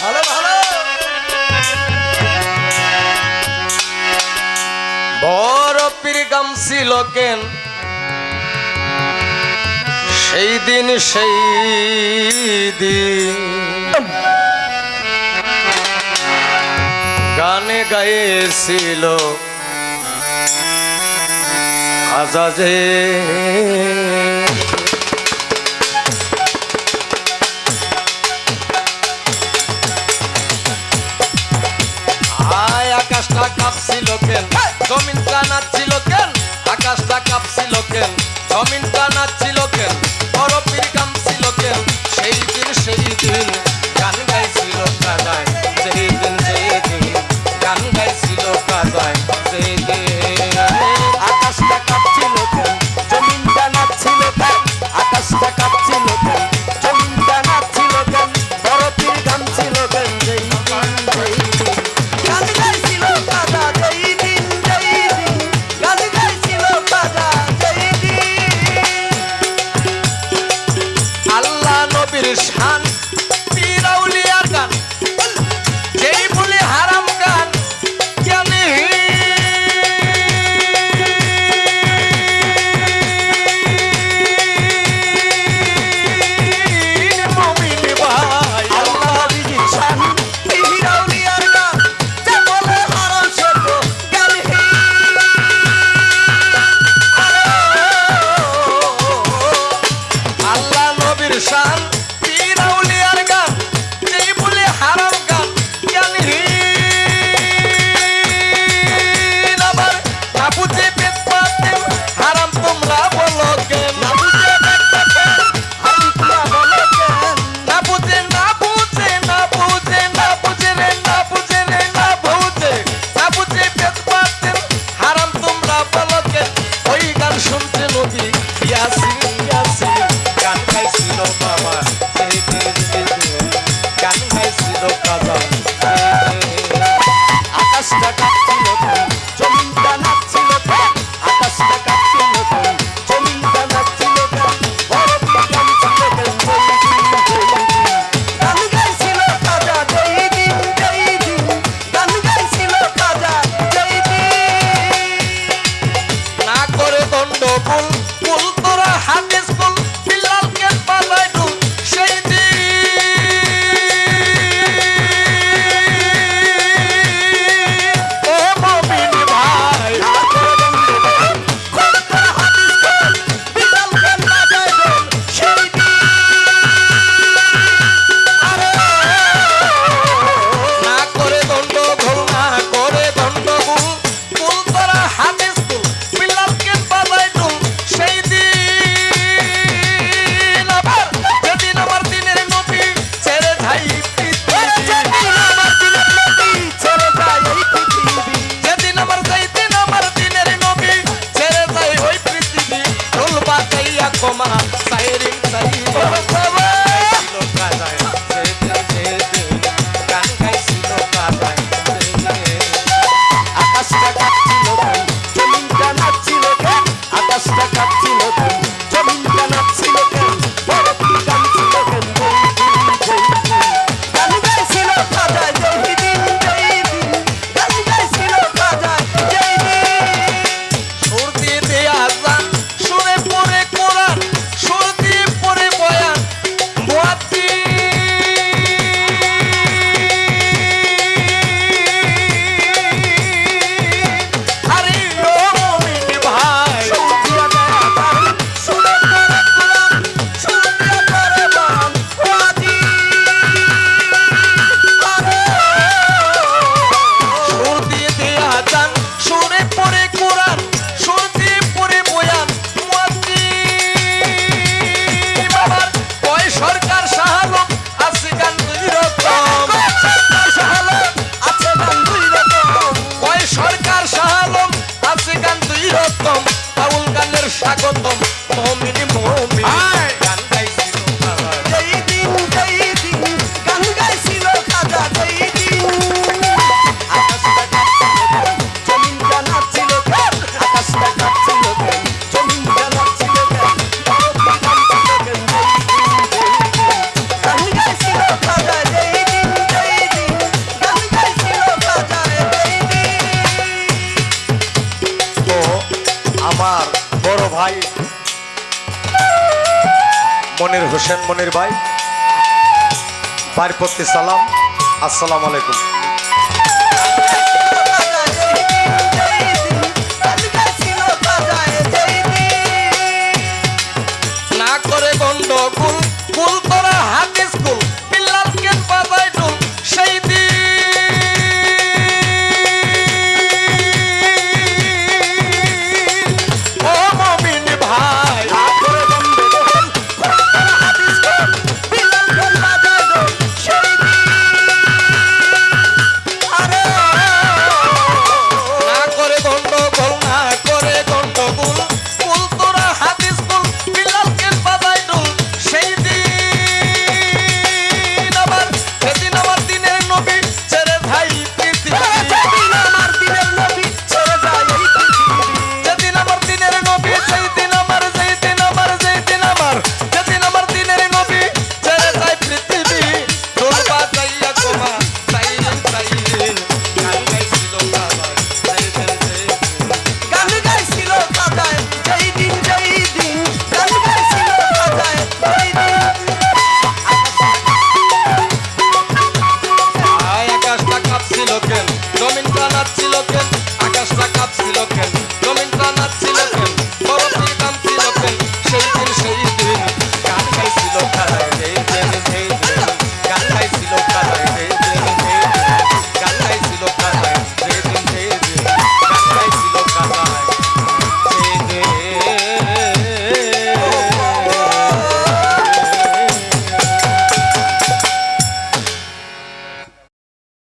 ভালো বড় পীর গামছিল কেন সেই দিন সেই দিন। গানে গাইছিল আজাজে। কাঁপছিল কেন জমিনটা নাচছিল কেন আকাশটা কাঁপছিল কেন জমিনটা নাচছিল কেন ভাই। মনির হোসেন মনির ভাই। ভাইয়ের প্রতি সালাম। আসসালামু আলাইকুম।